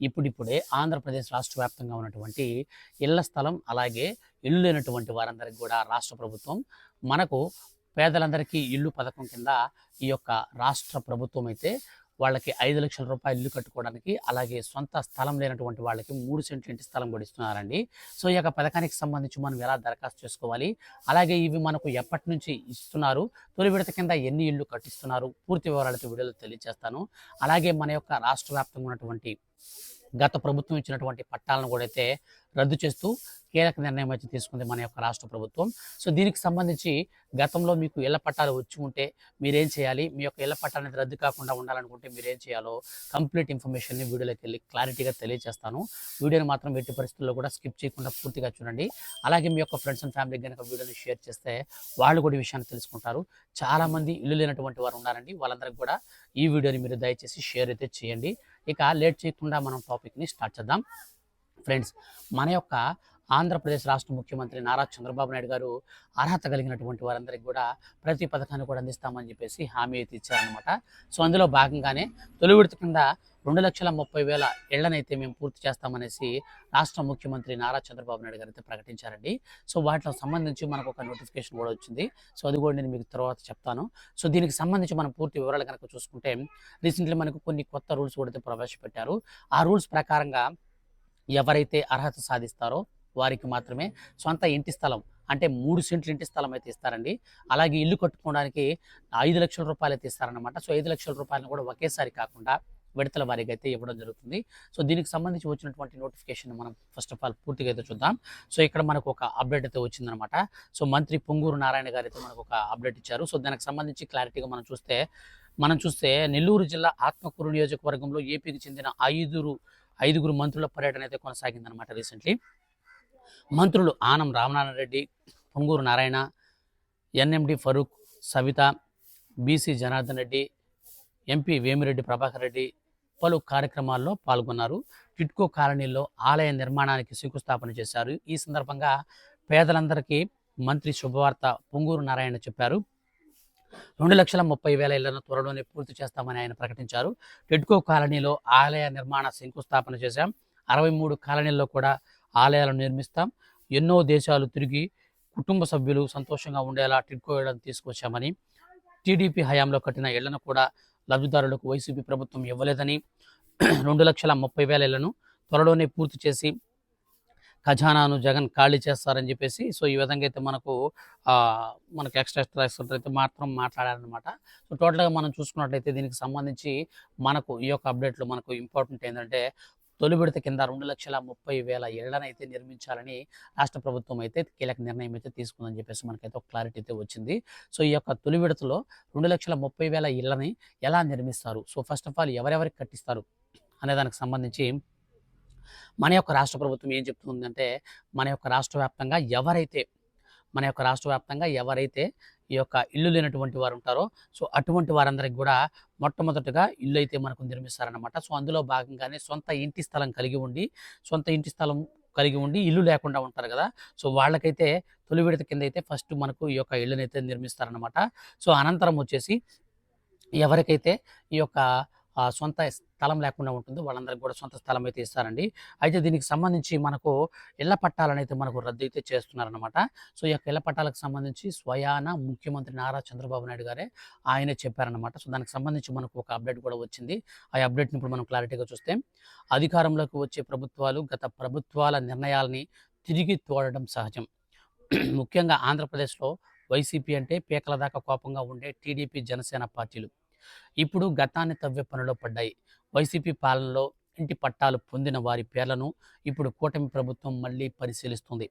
ఇప్పుడిప్పుడే ఆంధ్రప్రదేశ్ రాష్ట్ర వ్యాప్తంగా ఉన్నటువంటి ఇళ్ళ స్థలం అలాగే ఇల్లు లేనటువంటి వారందరికీ కూడా రాష్ట్ర ప్రభుత్వం మనకు పేదలందరికీ ఇల్లు పథకం కింద ఈ యొక్క రాష్ట్ర ప్రభుత్వం అయితే వాళ్ళకి ఐదు లక్షల రూపాయలు ఇల్లు కట్టుకోవడానికి అలాగే సొంత స్థలం లేనటువంటి వాళ్ళకి మూడు సెంట్లు ఇంటి స్థలం కూడా ఇస్తున్నారండి. సో ఈ యొక్క పథకానికి సంబంధించి మనం ఎలా దరఖాస్తు చేసుకోవాలి? అలాగే ఇవి మనకు ఎప్పటి నుంచి ఇస్తున్నారు? తొలి విడత కింద ఎన్ని ఇళ్ళు కట్టిస్తున్నారు? పూర్తి వివరాలతో వీడియోలో తెలియజేస్తాను అలాగే మన యొక్క రాష్ట్ర వ్యాప్తంగా ఉన్నటువంటి గత ప్రభుత్వం ఇచ్చినటువంటి పట్టాలను కూడా అయితే రద్దు చేస్తూ కీలక నిర్ణయం అయితే తీసుకుంది మన యొక్క రాష్ట్ర ప్రభుత్వం. సో దీనికి సంబంధించి గతంలో మీకు ఇళ్ళ పట్టాలు వచ్చి ఉంటే మీరేం చేయాలి? మీ యొక్క ఇళ్ళ పట్టాలు అనేది రద్దు కాకుండా ఉండాలనుకుంటే మీరేం చేయాలో కంప్లీట్ ఇన్ఫర్మేషన్ని వీడియోలోకి వెళ్ళి క్లారిటీగా తెలియజేస్తాను. వీడియోని మాత్రం ఎట్టి పరిస్థితుల్లో కూడా స్కిప్ చేయకుండా పూర్తిగా చూడండి. అలాగే మీ యొక్క ఫ్రెండ్స్ అండ్ ఫ్యామిలీ కనుక వీడియోని షేర్ చేస్తే వాళ్ళు కూడా ఈ విషయాన్ని తెలుసుకుంటారు. చాలామంది ఇల్లు లేనటువంటి వారు ఉన్నారండి వాళ్ళందరికీ కూడా ఈ వీడియోని మీరు దయచేసి షేర్ అయితే చేయండి. ఇక లేట్ చేయకుండా మనం టాపిక్ని స్టార్ట్ చేద్దాం. ఫ్రెండ్స్ మన యొక్క ఆంధ్రప్రదేశ్ రాష్ట్ర ముఖ్యమంత్రి నారా చంద్రబాబు నాయుడు గారు అర్హత కలిగినటువంటి వారందరికీ కూడా ప్రతి పథకాన్ని కూడా అందిస్తామని చెప్పేసి హామీ అయితే ఇచ్చారనమాట సో అందులో భాగంగానే తొలి విడత కింద రెండు లక్షల ముప్పై వేల ఇళ్ళనైతే మేము పూర్తి చేస్తామనేసి రాష్ట్ర ముఖ్యమంత్రి నారా చంద్రబాబు నాయుడు గారు అయితే ప్రకటించారండి. సో వాటిలో సంబంధించి మనకు ఒక నోటిఫికేషన్ కూడా వచ్చింది. సో అది కూడా నేను మీకు తర్వాత చెప్తాను. సో దీనికి సంబంధించి మనం పూర్తి వివరాలు కనుక చూసుకుంటే రీసెంట్లీ మనకు కొన్ని కొత్త రూల్స్ కూడా అయితే ప్రవేశపెట్టారు. ఆ రూల్స్ ప్రకారంగా ఎవరైతే అర్హత సాధిస్తారో వారికి మాత్రమే సొంత ఇంటి స్థలం అంటే మూడు సెంట్లు ఇంటి స్థలం అయితే ఇస్తారండి. అలాగే ఇల్లు కట్టుకోవడానికి ఐదు లక్షల రూపాయలు అయితే ఇస్తారనమాట సో ఐదు లక్షల రూపాయలను కూడా ఒకేసారి కాకుండా విడతల వారికి అయితే ఇవ్వడం జరుగుతుంది. సో దీనికి సంబంధించి వచ్చినటువంటి నోటిఫికేషన్ మనం ఫస్ట్ ఆఫ్ ఆల్ పూర్తిగా అయితే చూద్దాం. సో ఇక్కడ మనకు ఒక అప్డేట్ అయితే వచ్చిందనమాట సో మంత్రి పొంగూరు నారాయణ గారు అయితే మనకు ఒక అప్డేట్ ఇచ్చారు. సో దానికి సంబంధించి క్లారిటీగా మనం చూస్తే మనం చూస్తే నెల్లూరు జిల్లా ఆత్మకూరు నియోజకవర్గంలో ఏపీకి చెందిన ఐదుగురు ఐదుగురు మంత్రుల పర్యటన అయితే కొనసాగిందనమాట రీసెంట్లీ. మంత్రులు Anam Ramanarayana Reddy Ponguru Narayana NMD Farooq Savitha BC Janardhan Reddy MP Vemireddy Prabhakar Reddy పలు కార్యక్రమాల్లో పాల్గొన్నారు. టిట్కో కాలనీలో ఆలయ నిర్మాణానికి శంకుస్థాపన చేశారు. ఈ సందర్భంగా పేదలందరికీ మంత్రి శుభవార్త పొంగూరు నారాయణ చెప్పారు. రెండు లక్షల ముప్పై వేల ఇళ్ళను త్వరలోనే పూర్తి చేస్తామని ఆయన ప్రకటించారు. టిడ్కో కాలనీలో ఆలయ నిర్మాణ శంకుస్థాపన చేశాం. అరవై మూడు కాలనీల్లో కూడా ఆలయాలను నిర్మిస్తాం. ఎన్నో దేశాలు తిరిగి కుటుంబ సభ్యులు సంతోషంగా ఉండేలా టిడ్కో ఇళ్ళను తీసుకొచ్చామని. టీడీపీ హయాంలో కట్టిన ఇళ్ళను కూడా లబ్ధిదారులకు వైసీపీ ప్రభుత్వం ఇవ్వలేదని రెండు లక్షల ముప్పై వేల ఇళ్ళను త్వరలోనే పూర్తి చేసి ఖజానాను జగన్ ఖాళీ చేస్తారని చెప్పేసి సో ఈ విధంగా అయితే మనకు మనకు ఎక్స్ట్రా ఎక్స్ట్రా ఎక్స్ట్రా అయితే మాత్రం మాట్లాడారనమాట సో టోటల్గా మనం చూసుకున్నట్లయితే దీనికి సంబంధించి మనకు ఈ యొక్క అప్డేట్లు మనకు ఇంపార్టెంట్ ఏంటంటే తొలి విడత కింద రెండు లక్షల ముప్పై వేల ఇళ్ళనైతే నిర్మించాలని రాష్ట్ర ప్రభుత్వం అయితే కీలక నిర్ణయం అయితే తీసుకుందని చెప్పేసి మనకైతే ఒక క్లారిటీ అయితే వచ్చింది. సో ఈ యొక్క తొలి విడతలో రెండు లక్షల ముప్పై వేల ఇళ్ళని ఎలా నిర్మిస్తారు? సో ఫస్ట్ ఆఫ్ ఆల్ ఎవరెవరికి కట్టిస్తారు? అనే దానికి సంబంధించి మన యొక్క రాష్ట్ర ప్రభుత్వం ఏం చెప్తుందంటే మన యొక్క రాష్ట్ర వ్యాప్తంగా ఎవరైతే మన యొక్క రాష్ట్ర వ్యాప్తంగా ఎవరైతే ఈ యొక్క ఇల్లు లేనటువంటి వారు ఉంటారో సో అటువంటి వారందరికి కూడా మొట్టమొదటిగా ఇల్లు అయితే మనకు నిర్మిస్తారనమాట సో అందులో భాగంగానే సొంత ఇంటి స్థలం కలిగి ఉండి సొంత ఇంటి స్థలం కలిగి ఉండి ఇల్లు లేకుండా ఉంటారు కదా. సో వాళ్ళకైతే తొలి విడత కింద అయితే ఫస్ట్ మనకు ఈ యొక్క ఇళ్ళనైతే నిర్మిస్తారనమాట సో అనంతరం వచ్చేసి ఎవరికైతే ఈ యొక్క సొంత స్థలం లేకుండా ఉంటుందో. వాళ్ళందరికీ కూడా సొంత స్థలం అయితే ఇస్తారండి. అయితే దీనికి సంబంధించి మనకు ఇళ్ళ పట్టాలను అయితే మనకు రద్దు అయితే చేస్తున్నారనమాట సో ఈ యొక్క ఇళ్ళ పట్టాలకు సంబంధించి స్వయాన ముఖ్యమంత్రి నారా చంద్రబాబు నాయుడు గారే ఆయనే చెప్పారనమాట సో దానికి సంబంధించి మనకు ఒక అప్డేట్ కూడా వచ్చింది. ఆ అప్డేట్ని ఇప్పుడు మనం క్లారిటీగా చూస్తే అధికారంలోకి వచ్చే ప్రభుత్వాలు గత ప్రభుత్వాల నిర్ణయాలని తిరిగి తోడడం సహజం. ముఖ్యంగా ఆంధ్రప్రదేశ్లో వైసీపీ అంటే పీకల దాకా కోపంగా ఉండే టీడీపీ జనసేన పార్టీలు. ఇప్పుడు గతాన్ని తవ్వే పనిలో పడ్డాయి. వైసీపీ పాలనలో ఇంటి పట్టాలు పొందిన వారి పేర్లను ఇప్పుడు కూటమి ప్రభుత్వం మళ్ళీ పరిశీలిస్తుంది.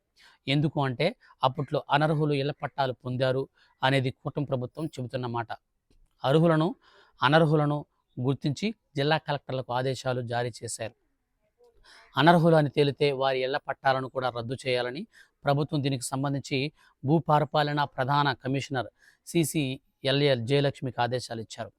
ఎందుకు అంటే అప్పట్లో అనర్హులు ఇళ్ళ పట్టాలు పొందారు అనేది కూటమి ప్రభుత్వం చెబుతున్నమాట అర్హులను అనర్హులను గుర్తించి జిల్లా కలెక్టర్లకు ఆదేశాలు జారీ చేశారు. అనర్హులు అని తేలితే వారి ఇళ్ళ పట్టాలను కూడా రద్దు చేయాలని ప్రభుత్వం దీనికి సంబంధించి భూపారపాలన ప్రధాన కమిషనర్ సిసిఎల్ఏ జయలక్ష్మికి ఆదేశాలు ఇచ్చారు.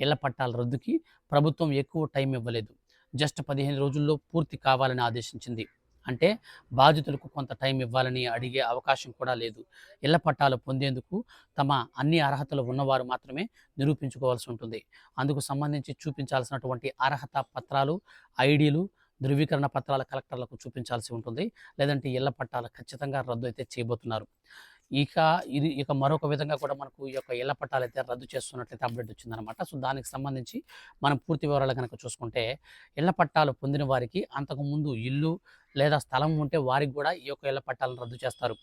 ఇళ్ళ పట్టాల రద్దుకి ప్రభుత్వం ఎక్కువ టైం ఇవ్వలేదు. జస్ట్ పదిహేను రోజుల్లో పూర్తి కావాలని ఆదేశించింది. అంటే బాధితులకు కొంత టైం ఇవ్వాలని అడిగే అవకాశం కూడా లేదు. ఇళ్ళ పట్టాలు పొందేందుకు తమ అన్ని అర్హతలు ఉన్నవారు మాత్రమే నిరూపించుకోవాల్సి ఉంటుంది. అందుకు సంబంధించి చూపించాల్సినటువంటి అర్హత పత్రాలు ఐడీలు ధృవీకరణ పత్రాల కలెక్టర్లకు చూపించాల్సి ఉంటుంది. లేదంటే ఇళ్ళ పట్టాలు ఖచ్చితంగా రద్దు అయితే చేయబోతున్నారు. ఇక ఇది ఇక మరొక విధంగా కూడా మనకు ఈ యొక్క ఇళ్ళ పట్టాలు అయితే రద్దు చేస్తున్నట్లయితే అప్డేట్ వచ్చిందనమాట సో దానికి సంబంధించి మనం పూర్తి వివరాలు కనుక చూసుకుంటే ఇళ్ళ పట్టాలు పొందిన వారికి అంతకుముందు ఇల్లు లేదా స్థలం ఉంటే వారికి కూడా ఈ యొక్క ఇళ్ళ పట్టాలను రద్దు చేస్తారు.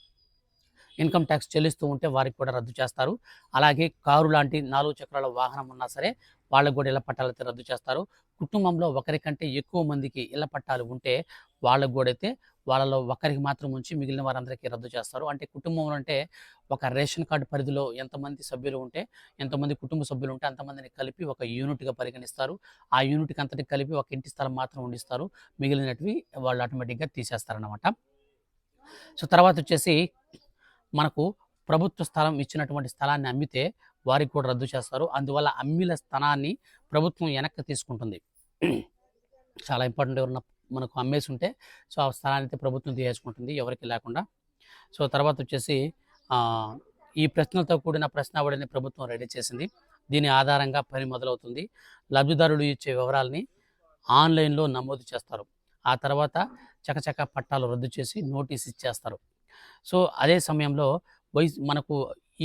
ఇన్కమ్ ట్యాక్స్ చెల్లిస్తూ ఉంటే వారికి కూడా రద్దు చేస్తారు. అలాగే కారు లాంటి నాలుగు చక్రాల వాహనం ఉన్నా సరే వాళ్ళకు కూడా ఇళ్ళ పట్టాలు అయితే రద్దు చేస్తారు. కుటుంబంలో ఒకరికంటే ఎక్కువ మందికి ఇళ్ళ పట్టాలు ఉంటే వాళ్ళకు కూడా అయితే వాళ్ళలో ఒకరికి మాత్రం ఉంచి మిగిలిన వారందరికీ రద్దు చేస్తారు. అంటే కుటుంబం అంటే ఒక రేషన్ కార్డు పరిధిలో ఎంతమంది సభ్యులు ఉంటే ఎంతమంది కుటుంబ సభ్యులు ఉంటే అంతమందిని కలిపి ఒక యూనిట్గా పరిగణిస్తారు. ఆ యూనిట్కి అంతటి కలిపి ఒక ఇంటి స్థలం మాత్రం ఉండిస్తారు. మిగిలినటివి వాళ్ళు ఆటోమేటిక్గా తీసేస్తారనమాట సో తర్వాత వచ్చేసి మనకు ప్రభుత్వ స్థలం ఇచ్చినటువంటి స్థలాన్ని అమ్మితే వారికి కూడా రద్దు చేస్తారు. అందువల్ల అమ్మిల స్థలాన్ని ప్రభుత్వం వెనక్కి తీసుకుంటుంది. చాలా ఇంపార్టెంట్ ఎవరన్నా మనకు అమ్మేసి ఉంటే సో ఆ స్థలాన్ని అయితే ప్రభుత్వం తీసుకుంటుంది ఎవరికి లేకుండా. సో తర్వాత వచ్చేసి ఈ ప్రశ్నలతో కూడిన ప్రశ్నావళిని ప్రభుత్వం రెడీ చేసింది. దీని ఆధారంగా పని మొదలవుతుంది. లబ్ధిదారులు ఇచ్చే వివరాలని ఆన్లైన్లో నమోదు చేస్తారు. ఆ తర్వాత చకచక పట్టాలు రద్దు చేసి నోటీస్ ఇచ్చేస్తారు. సో అదే సమయంలో వైస్ మనకు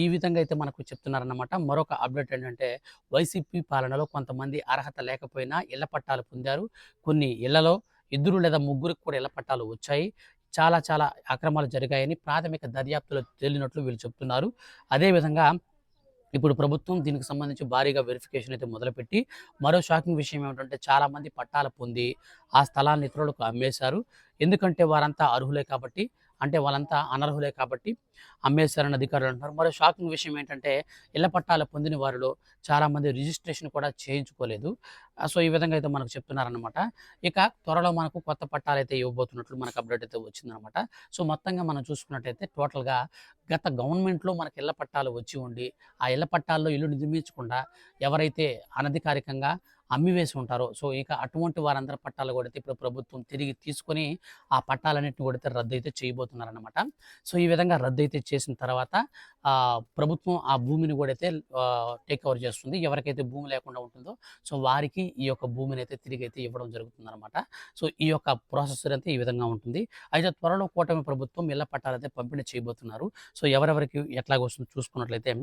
ఈ విధంగా అయితే మనకు చెప్తున్నారన్నమాట. మరొక అప్డేట్ ఏంటంటే వైసీపీ పాలనలో కొంతమంది అర్హత లేకపోయినా ఇళ్ళ పట్టాలు పొందారు. కొన్ని ఇళ్ళలో ఇద్దరు లేదా ముగ్గురికి కూడా ఇళ్ళ పట్టాలు వచ్చాయి? చాలా చాలా అక్రమాలు జరిగాయని ప్రాథమిక దర్యాప్తులో తేలినట్లు వీళ్ళు చెప్తున్నారు. అదేవిధంగా ఇప్పుడు ప్రభుత్వం దీనికి సంబంధించి భారీగా వెరిఫికేషన్ అయితే మొదలుపెట్టి మరో షాకింగ్ విషయం ఏమిటంటే చాలామంది పట్టాలు పొంది ఆ స్థలాన్ని ఇతరులకు అమ్మేశారు. ఎందుకంటే వారంతా అర్హులే కాబట్టి అంటే వాళ్ళంతా అనర్హులే కాబట్టి అమ్మేశారని అధికారులు అంటున్నారు. మరో షాకింగ్ విషయం ఏంటంటే ఇళ్ళ పట్టాలు పొందిన వారిలో చాలామంది రిజిస్ట్రేషన్ కూడా చేయించుకోలేదు. సో ఈ విధంగా అయితే మనకు చెప్తున్నారనమాట ఇక త్వరలో మనకు కొత్త పట్టాలు అయితే ఇవ్వబోతున్నట్లు మనకు అప్డేట్ అయితే వచ్చిందనమాట సో మొత్తంగా మనం చూసుకున్నట్టయితే టోటల్గా గత గవర్నమెంట్లో మనకి ఇళ్ళ పట్టాలు వచ్చి ఉండి ఆ ఇళ్ళ పట్టాల్లో ఇల్లు నిర్మించకుండా ఎవరైతే అనధికారికంగా అమ్మివేసి ఉంటారో. సో ఇక అటువంటి వారందరి పట్టాలు కూడా అయితే ఇప్పుడు ప్రభుత్వం తిరిగి తీసుకొని ఆ పట్టాలన్నింటిని కూడా అయితే రద్దు అయితే చేయబోతున్నారనమాట సో ఈ విధంగా రద్దు అయితే చేసిన తర్వాత ప్రభుత్వం ఆ భూమిని కూడా అయితే టేక్ ఓవర్ చేస్తుంది. ఎవరికైతే భూమి లేకుండా ఉంటుందో సో వారికి ఈ యొక్క భూమిని అయితే తిరిగి అయితే ఇవ్వడం జరుగుతుంది అనమాట సో ఈ యొక్క ప్రాసెస్ అయితే ఈ విధంగా ఉంటుంది. అయితే త్వరలో కూటమి ప్రభుత్వం ఇళ్ళ పట్టాలు అయితే పంపిణీ చేయబోతున్నారు. సో ఎవరెవరికి ఎట్లాగొస్తుందో చూసుకున్నట్లయితే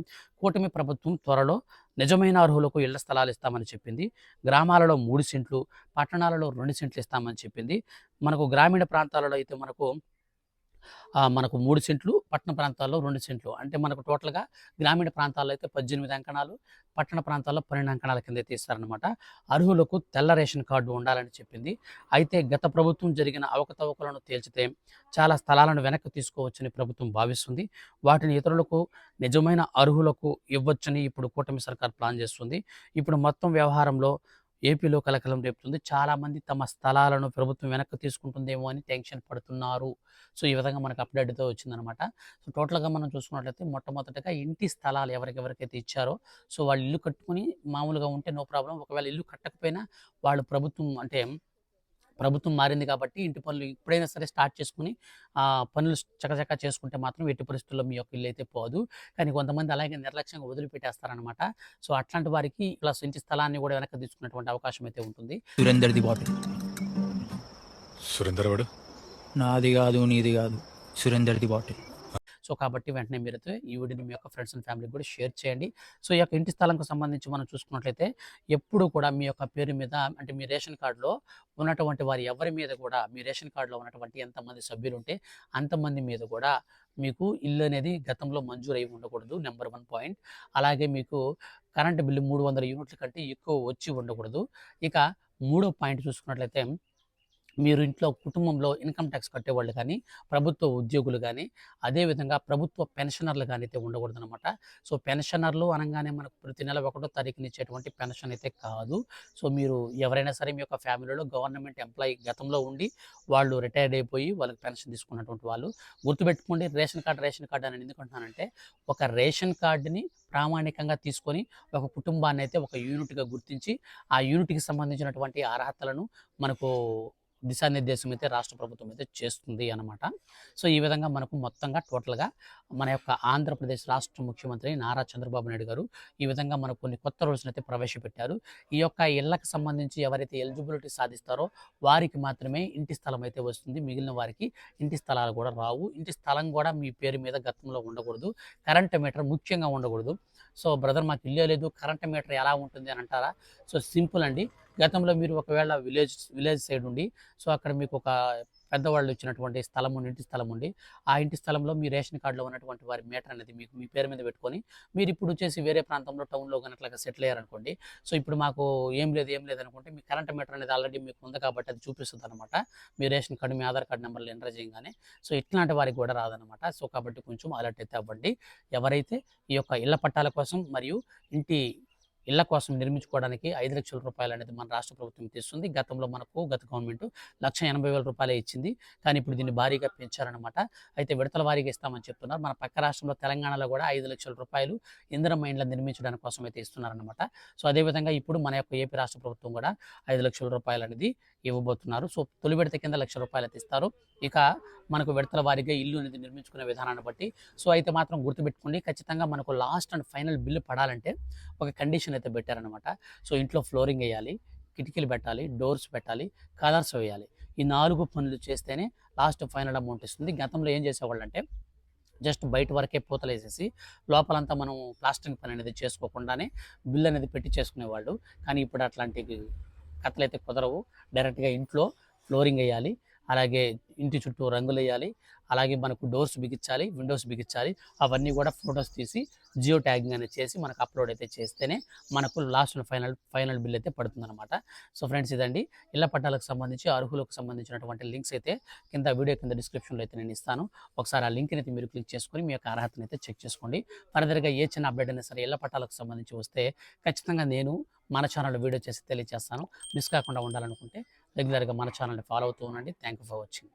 కూటమి ప్రభుత్వం త్వరలో నిజమైన అర్హులకు ఇళ్ళ స్థలాలు ఇస్తామని చెప్పింది. గ్రామాలలో మూడు సెంట్లు పట్టణాలలో రెండు సెంట్లు ఇస్తామని చెప్పింది. మనకు గ్రామీణ ప్రాంతాలలో అయితే మనకు మనకు మూడు సెంట్లు పట్టణ ప్రాంతాల్లో రెండు సెంట్లు. అంటే మనకు టోటల్గా గ్రామీణ ప్రాంతాల్లో అయితే పద్దెనిమిది అంకణాలు పట్టణ ప్రాంతాల్లో పన్నెండు అంకణాల కింద అయితే ఇస్తారనమాట అర్హులకు తెల్ల రేషన్ కార్డు ఉండాలని చెప్పింది. అయితే గత ప్రభుత్వం జరిగిన అవకతవకలను తేల్చితే చాలా స్థలాలను వెనక్కి తీసుకోవచ్చని ప్రభుత్వం భావిస్తుంది. వాటిని ఇతరులకు నిజమైన అర్హులకు ఇవ్వచ్చని ఇప్పుడు కూటమి సర్కార్ ప్లాన్ చేస్తుంది. ఇప్పుడు మొత్తం వ్యవహారంలో ఏపీలో కలకలం రేపుతుంది. చాలామంది తమ స్థలాలను ప్రభుత్వం వెనక్కి తీసుకుంటుందేమో అని టెన్షన్ పడుతున్నారు. సో ఈ విధంగా మనకు అప్డేట్తో వచ్చిందనమాట సో టోటల్గా మనం చూసుకున్నట్లయితే మొట్టమొదటిగా ఇంటి స్థలాలు ఎవరికెవరికైతే ఇచ్చారో సో వాళ్ళు ఇల్లు కట్టుకుని మామూలుగా ఉంటే నో ప్రాబ్లం ఒకవేళ ఇల్లు కట్టకపోయినా వాళ్ళు ప్రభుత్వం అంటే ప్రభుత్వం మారింది కాబట్టి ఇంటి పనులు ఇప్పుడైనా సరే స్టార్ట్ చేసుకుని ఆ, పనులు చకచకా చేసుకుంటే మాత్రం ఎట్టి పరిస్థితుల్లో మీ యొక్క ఇల్లు అయితే పోదు. కానీ కొంతమంది అలాగే నిర్లక్ష్యంగా వదిలిపెట్టేస్తారనమాట సో అట్లాంటి వారికి ప్లస్ ఇంటి స్థలాన్ని కూడా వెనక్కి తీసుకునేటువంటి అవకాశం అయితే ఉంటుంది. సురేందర్ది బాటిల్ సురేందర్ వాడు నాది కాదు నీది కాదు. సురేందర్ది బాటిల్ సో కాబట్టి వెంటనే మీరైతే ఈ వీడియోని మీ యొక్క ఫ్రెండ్స్ అండ్ ఫ్యామిలీకి కూడా షేర్ చేయండి. సో ఈ యొక్క ఇంటి స్థలంకు సంబంధించి మనం చూసుకున్నట్లయితే ఎప్పుడు కూడా మీ యొక్క పేరు మీద అంటే మీ రేషన్ కార్డులో ఉన్నటువంటి వారి ఎవరి మీద కూడా మీ రేషన్ కార్డులో ఉన్నటువంటి ఎంతమంది సభ్యులు ఉంటే అంతమంది మీద కూడా మీకు ఇల్లు అనేది గతంలో మంజూరు అయి ఉండకూడదు నెంబర్ వన్ పాయింట్. అలాగే మీకు కరెంటు బిల్లు మూడు వందల యూనిట్ల కంటే ఎక్కువ వచ్చి ఉండకూడదు. ఇక మూడో పాయింట్ చూసుకున్నట్లయితే మీరు ఇంట్లో కుటుంబంలో ఇన్కమ్ ట్యాక్స్ కట్టేవాళ్ళు కానీ ప్రభుత్వ ఉద్యోగులు కానీ అదేవిధంగా ప్రభుత్వ పెన్షనర్లు కానీ అయితే ఉండకూడదు అనమాట సో పెన్షనర్లు అనగానే మనకు ప్రతి నెల ఒకటో తారీఖున ఇచ్చేటువంటి పెన్షన్ అయితే కాదు. సో మీరు ఎవరైనా సరే మీ యొక్క ఫ్యామిలీలో గవర్నమెంట్ ఎంప్లాయీ గతంలో ఉండి వాళ్ళు రిటైర్డ్ అయిపోయి వాళ్ళకి పెన్షన్ తీసుకున్నటువంటి వాళ్ళు గుర్తుపెట్టుకోండి రేషన్ కార్డు రేషన్ కార్డు అని ఎందుకంటున్నానంటే ఒక రేషన్ కార్డుని ప్రామాణికంగా తీసుకొని ఒక కుటుంబాన్ని అయితే ఒక యూనిట్గా గుర్తించి ఆ యూనిట్కి సంబంధించినటువంటి అర్హతలను మనకు దిశానిర్దేశం అయితే రాష్ట్ర ప్రభుత్వం అయితే చేస్తుంది అనమాట సో ఈ విధంగా మనకు మొత్తంగా టోటల్గా మన యొక్క ఆంధ్రప్రదేశ్ రాష్ట్ర ముఖ్యమంత్రి నారా చంద్రబాబు నాయుడు గారు ఈ విధంగా మనకు కొన్ని కొత్త రూల్స్ని అయితే ప్రవేశపెట్టారు. ఈ యొక్క ఇళ్ళకు సంబంధించి ఎవరైతే ఎలిజిబిలిటీ సాధిస్తారో వారికి మాత్రమే ఇంటి స్థలం అయితే వస్తుంది. మిగిలిన వారికి ఇంటి స్థలాలు కూడా రావు. ఇంటి స్థలం కూడా మీ పేరు మీద గతంలో ఉండకూడదు. కరెంట్ మీటర్ ముఖ్యంగా ఉండకూడదు. సో బ్రదర్ మాకు ఇల్లే లేదు. కరెంట్ మీటర్ ఎలా ఉంటుంది అని అంటారా? సో సింపుల్ అండి. గతంలో మీరు ఒకవేళ విలేజ్ విలేజ్ సైడ్ ఉండి సో అక్కడ మీకు ఒక పెద్దవాళ్ళు ఇచ్చినటువంటి స్థలం ఉండి ఇంటి స్థలం ఉండి ఆ ఇంటి స్థలంలో మీ రేషన్ కార్డులో ఉన్నటువంటి వారి మీటర్ అనేది మీకు మీ పేరు మీద పెట్టుకొని మీరు ఇప్పుడు వచ్చేసి వేరే ప్రాంతంలో టౌన్లో కనుక సెటిల్ అయ్యారనుకోండి సో ఇప్పుడు మాకు ఏం లేదు ఏం లేదు అనుకుంటే మీ కరెంట్ మీటర్ అనేది ఆల్రెడీ మీకు ఉంది కాబట్టి అది చూపిస్తుంది అనమాట మీ రేషన్ కార్డు మీ ఆధార్ కార్డు నెంబర్లు ఎంటర్ చేయగానే సో ఇట్లాంటి వారికి కూడా రాదనమాట సో కాబట్టి కొంచెం అలర్ట్ అయితే అవ్వండి. ఎవరైతే ఈ యొక్క ఇళ్ళ పట్టాల కోసం మరియు ఇంటి ఇళ్ళ కోసం నిర్మించుకోవడానికి ఐదు లక్షల రూపాయలు అనేది మన రాష్ట్ర ప్రభుత్వం తీస్తుంది. గతంలో మనకు గత గవర్నమెంట్ లక్ష ఎనభై వేల రూపాయలే ఇచ్చింది. కానీ ఇప్పుడు దీన్ని భారీగా పెంచారనమాట అయితే విడతల వారీగా ఇస్తామని చెప్తున్నారు. మన పక్క రాష్ట్రంలో తెలంగాణలో కూడా ఐదు లక్షల రూపాయలు ఇందిరమ్మ మైండ్ల నిర్మించడానికి కోసం అయితే ఇస్తున్నారనమాట సో అదేవిధంగా ఇప్పుడు మన యొక్క ఏపీ రాష్ట్ర ప్రభుత్వం కూడా ఐదు లక్షల రూపాయలు అనేది ఇవ్వబోతున్నారు. సో తొలి విడత కింద లక్ష రూపాయలు అయితే ఇస్తారు. ఇక మనకు విడతల వారీగా ఇల్లు అనేది నిర్మించుకునే విధానాన్ని బట్టి సో అయితే మాత్రం గుర్తుపెట్టుకోండి. ఖచ్చితంగా మనకు లాస్ట్ అండ్ ఫైనల్ బిల్లు పడాలంటే ఒక కండిషన్ అయితే పెట్టారనమాట సో ఇంట్లో ఫ్లోరింగ్ వేయాలి కిటికీలు పెట్టాలి డోర్స్ పెట్టాలి కలర్స్ వేయాలి. ఈ నాలుగు పనులు చేస్తేనే లాస్ట్ ఫైనల్ అమౌంట్ ఇస్తుంది. గతంలో ఏం చేసేవాళ్ళు అంటే జస్ట్ బయట వరకే పూతలు వేసేసి లోపలంతా మనం ప్లాస్టింగ్ పని అనేది చేసుకోకుండానే బిల్ అనేది పెట్టి చేసుకునేవాళ్ళు. కానీ ఇప్పుడు అట్లాంటి కథలు అయితే కుదరవు. డైరెక్ట్గా ఇంట్లో ఫ్లోరింగ్ వేయాలి అలాగే ఇంటి చుట్టూ రంగులు వేయాలి. అలాగే మనకు డోర్స్ బిగించాలి విండోస్ బిగించాలి. అవన్నీ కూడా ఫొటోస్ తీసి జియో ట్యాగింగ్ అనేది చేసి మనకు అప్లోడ్ అయితే చేస్తేనే మనకు లాస్ట్ ఫైనల్ ఫైనల్ బిల్ అయితే పడుతుందన్నమాట. సో ఫ్రెండ్స్ ఇదండి. ఇళ్ళ పట్టాలకు సంబంధించి అర్హులకు సంబంధించినటువంటి లింక్స్ అయితే కింద వీడియో కింద డిస్క్రిప్షన్లో అయితే నేను ఇస్తాను. ఒకసారి ఆ లింక్ని అయితే మీరు క్లిక్ చేసుకొని మీ యొక్క అర్హతను అయితే చెక్ చేసుకోండి. ఫర్దర్గా ఏ చిన్న అప్డేట్ అయినా సరే ఇళ్ళ పట్టాలకు సంబంధించి వస్తే ఖచ్చితంగా నేను మన ఛానల్లో వీడియో చేసి తెలియజేస్తాను. మిస్ కాకుండా ఉండాలనుకుంటే రెగ్యులర్గా మన ఛానల్ని ఫాలో అవుతూ ఉండండి. Thank you for watching.